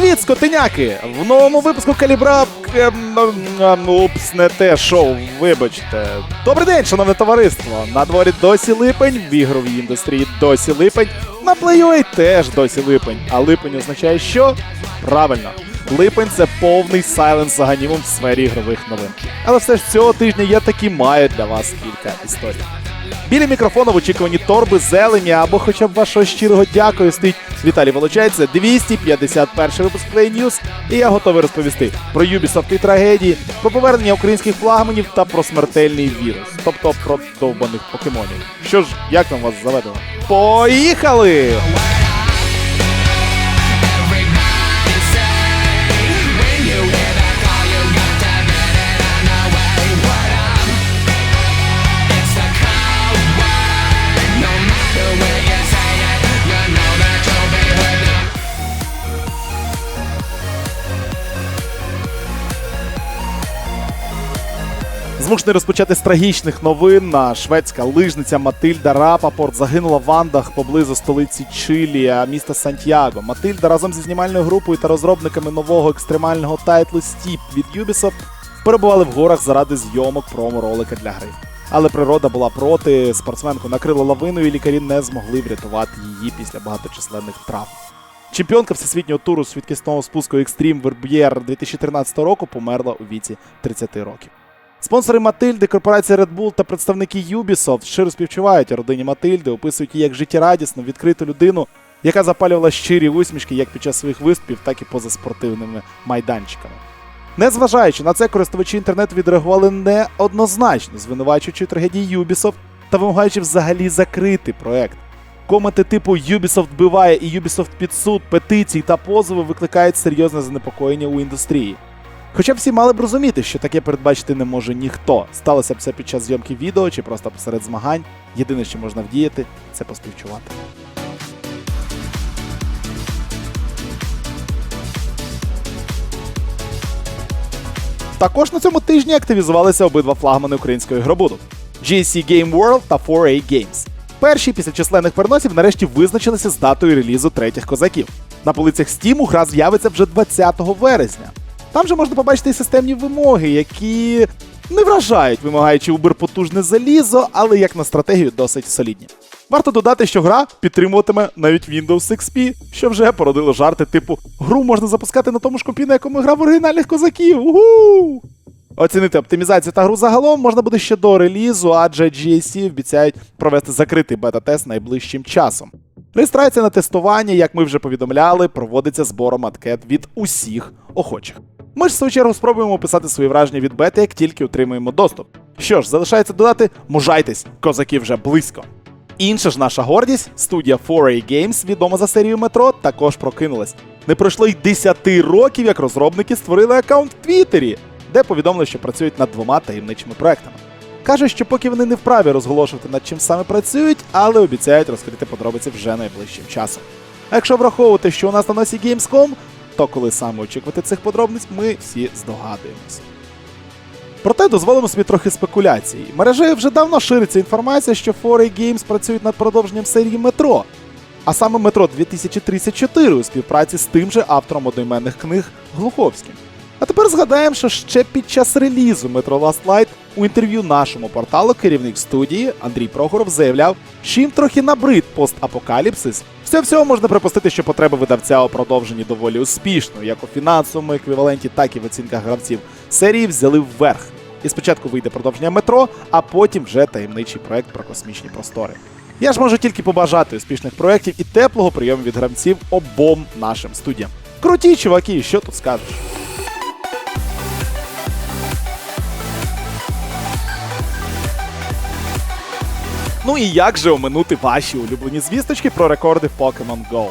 Привіт, скотиняки! В новому випуску калібра. ем, ем, Упс, не те шоу, вибачте. Добрий день, шановне товариство! На дворі досі липень, в ігровій індустрії досі липень, на плей теж досі липень. А липень означає що? Правильно. Липень це повний сайленс аганімум в сфері ігрових новин. Але все ж цього тижня я таки маю для вас кілька історій. Біля мікрофона в очікуванні торби, зелені або хоча б вашого щирого дякую стоїть Віталій Волочається, 251 випуск Play News, і я готовий розповісти про і трагедії, про повернення українських флагманів та про смертельний вірус, тобто про довбаних покемонів. Що ж, як нам вас заведено? Поїхали! Змушений розпочати з трагічних новин. Шведська лижниця Матильда Рапапорт загинула в Андах поблизу столиці Чилі, міста Сантьяго. Матильда разом зі знімальною групою та розробниками нового екстремального тайтлу Стіп від Ubisoft перебували в горах заради зйомок промо-ролика для гри. Але природа була проти, спортсменку накрила лавиною, і лікарі не змогли врятувати її після багаточисленних травм. Чемпіонка всесвітнього туру з швидкісного спуску Extreme Verbier 2013 року померла у віці 30 років. Спонсори Матильди, корпорація Red Bull та представники Ubisoft щиро співчувають родині Матильди, описують її як життєрадісну, відкриту людину, яка запалювала щирі усмішки як під час своїх виступів, так і поза спортивними майданчиками. Незважаючи на це, користувачі інтернету відреагували неоднозначно, звинувачуючи трагедії Ubisoft та вимагаючи взагалі закрити проект. Коменти типу Ubisoft вбиває і Ubisoft під суд, петиції та позови викликають серйозне занепокоєння у індустрії. Хоча всі мали б розуміти, що таке передбачити не може ніхто. Сталося б це під час зйомки відео чи просто посеред змагань. Єдине, що можна вдіяти, це поспівчувати. Також на цьому тижні активізувалися обидва флагмани української гробуду GSC Game World та 4A Games. Перші після численних переносів нарешті визначилися з датою релізу третіх козаків. На полицях Steam гра з'явиться вже 20 вересня. Там же можна побачити і системні вимоги, які не вражають, вимагаючи уберпотужне залізо, але як на стратегію досить солідні. Варто додати, що гра підтримуватиме навіть Windows XP, що вже породило жарти типу гру можна запускати на тому ж компі, на якому грав оригінальних козаків. Угу! Оцінити оптимізацію та гру загалом можна буде ще до релізу, адже GSC обіцяють провести закритий бета-тест найближчим часом. Реєстрація на тестування, як ми вже повідомляли, проводиться збором анкет від усіх охочих. Ми ж в свою чергу спробуємо описати свої враження від бети, як тільки отримаємо доступ. Що ж, залишається додати, мужайтесь, козаки вже близько. Інша ж наша гордість, студія 4A Games, відома за серією Метро, також прокинулась. Не пройшло й 10 років, як розробники створили аккаунт в Твіттері, де повідомили, що працюють над двома таємничими проектами. Кажуть, що поки вони не вправі розголошувати над чим саме працюють, але обіцяють розкрити подробиці вже найближчим часом. А якщо враховувати, що у нас на носі Gamescom, то коли саме очікувати цих подробниць, ми всі здогадуємося. Проте дозволимо собі трохи спекуляцій. Мережею вже давно шириться інформація, що 4A Games працюють над продовженням серії Метро, а саме Метро 2034 у співпраці з тим же автором одноіменних книг Глуховським. А тепер згадаємо, що ще під час релізу Metro Last Light у інтерв'ю нашому порталу керівник студії Андрій Прохоров заявляв, що їм трохи набрид постапокаліпсис. Все всього можна припустити, що потреби видавця у продовженні доволі успішно, як у фінансовому еквіваленті, так і в оцінках гравців серії взяли вверх. І спочатку вийде продовження метро, а потім вже таємничий проект про космічні простори. Я ж можу тільки побажати успішних проєктів і теплого прийому від гравців обом нашим студіям. Круті чуваки, що тут скажеш? Ну і як же оминути ваші улюблені звісточки про рекорди Pokemon Go?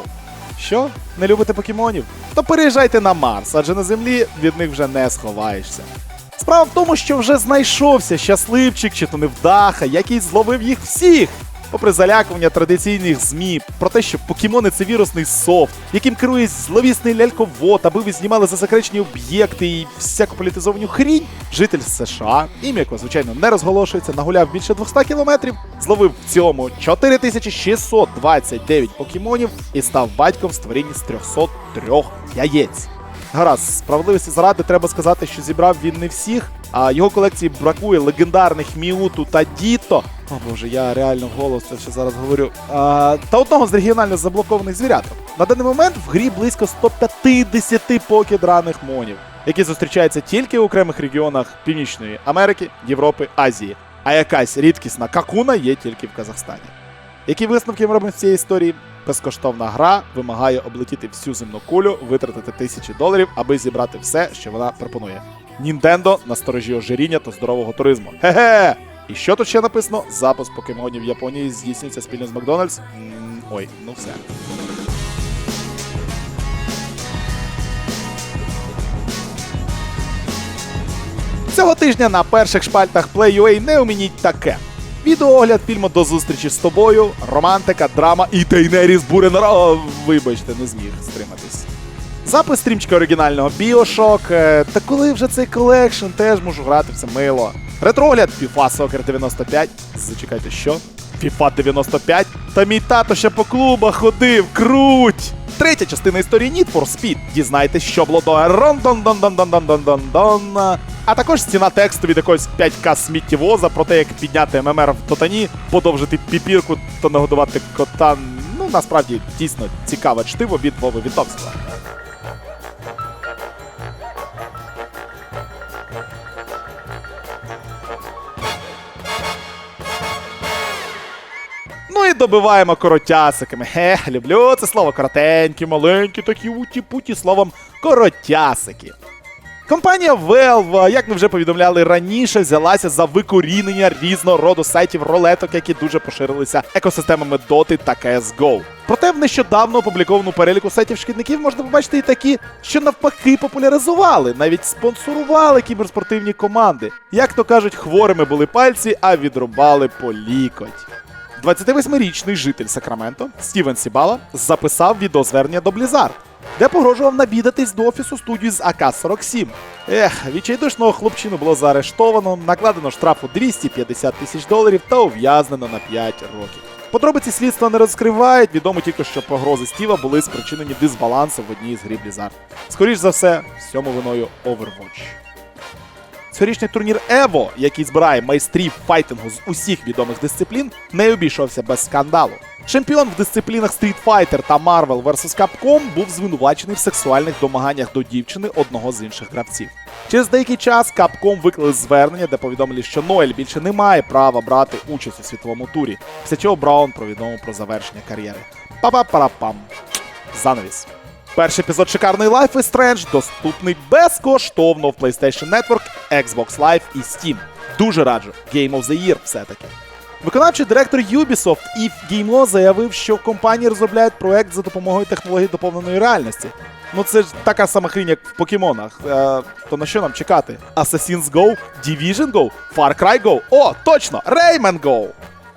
Що? Не любите покемонів? То переїжджайте на Марс, адже на землі від них вже не сховаєшся. Справа в тому, що вже знайшовся щасливчик чи то невдаха, який зловив їх всіх. Попри залякування традиційних ЗМІ про те, що покемони це вірусний софт, яким керує зловісний ляльковод, аби ви знімали засекречені об'єкти і всяку політизовану хрінь, житель США, ім'я якого, звичайно, не розголошується, нагуляв більше 200 кілометрів, зловив в цьому 4629 покемонів і став батьком в створінні з 303 яєць. Гаразд, справедливості заради треба сказати, що зібрав він не всіх, а його колекції бракує легендарних Міуту та Діто. О боже, я реально голос це ще зараз говорю. А, та одного з регіонально заблокованих звіряток. На даний момент в грі близько 150 покедраних монів, які зустрічаються тільки в окремих регіонах Північної Америки, Європи, Азії. А якась рідкісна какуна є тільки в Казахстані. Які висновки ми робимо з цієї історії? Безкоштовна гра вимагає облетіти всю земну кулю, витратити тисячі доларів, аби зібрати все, що вона пропонує. Нінтендо на сторожі ожиріння та здорового туризму. Хе-хе! І що тут ще написано? Запуск покемонів в Японії здійснюється спільно з Макдональдс. Ой, ну все. Цього тижня на перших шпальтах Play.ua не умініть таке. Відеоогляд фільму до зустрічі з тобою, романтика, драма і Тейнері збурена. О, вибачте, не зміг стриматись. Запис стрімчика оригінального Bioshock. е, Та коли вже цей колекшн, теж можу грати в це мило. Ретрогляд FIFA Soccer 95. Зачекайте, що? FIFA 95? Та мій тато ще по клубах ходив, круть! Третя частина історії Need for Speed. Дізнайтесь, що було до рон а також ціна тексту від якогось 5К сміттєвоза про те, як підняти ММР в Тотані, подовжити піпірку та нагодувати кота. Ну насправді дійсно цікаве чтиво від Вови вітовства. Ну і добиваємо коротясиками. Хе, люблю це слово коротенькі, маленькі, такі уті-путі словом коротясики. Компанія Valve, як ми вже повідомляли раніше, взялася за викорінення різного роду сайтів рулеток, які дуже поширилися екосистемами Dota та CSGO. Проте в нещодавно опублікованому переліку сайтів шкідників можна побачити і такі, що навпаки популяризували, навіть спонсорували кіберспортивні команди. Як то кажуть, хворими були пальці, а відрубали по лікоть. 28-річний житель Сакраменто Стівен Сібала записав відеозвернення до Blizzard, де погрожував навідатись до офісу студії з АК-47. Ех, відчайдушного хлопчину було заарештовано, накладено штрафу 250 тисяч доларів та ув'язнено на 5 років. Подробиці слідства не розкривають, відомо тільки, що погрози Стіва були спричинені дисбалансом в одній з грі Blizzard. Скоріш за все, всьому виною Overwatch. Цьогорічний турнір Evo, який збирає майстрів файтингу з усіх відомих дисциплін, не обійшовся без скандалу. Чемпіон в дисциплінах Street Fighter та Marvel vs. Capcom був звинувачений в сексуальних домаганнях до дівчини одного з інших гравців. Через деякий час Capcom виклали звернення, де повідомили, що Ноель більше не має права брати участь у світовому турі, після чого Браун повідомив про завершення кар'єри. Па-па-парапам. Занавіс. Перший епізод шикарної Life is Strange доступний безкоштовно в PlayStation Network, Xbox Live і Steam. Дуже раджу. Game of the Year все-таки. Виконавчий директор Ubisoft Ів Геймо заявив, що в компанії розробляють проект за допомогою технологій доповненої реальності. Ну це ж така сама хрінь, як в покемонах. Е, то на що нам чекати? Assassin's Go, Division Go, Far Cry Go. О, точно! Rayman Go!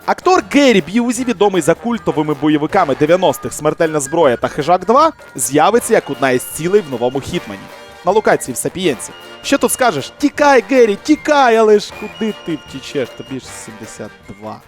Актор Геррі Б'юзі, відомий за культовими бойовиками 90-х Смертельна зброя та Хижак 2, з'явиться як одна із цілей в новому Хітмені. На локації в Сапієнці. Що тут скажеш? Тікай, Геррі, тікай, але ж куди ти втічеш? Тобі ж 72.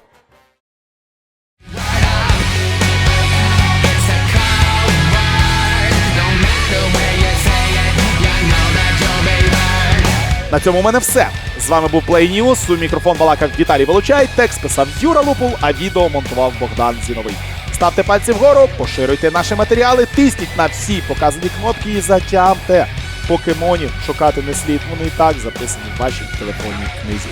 На цьому у мене все. З вами був Play News, У мікрофон балакав Віталій Волочай, текст писав Юра Лупул, а відео монтував Богдан Зіновий. Ставте пальці вгору, поширюйте наші матеріали, тисніть на всі показані кнопки і затямте. Покемонів шукати не слід, вони і так записані в вашій телефонній книзі.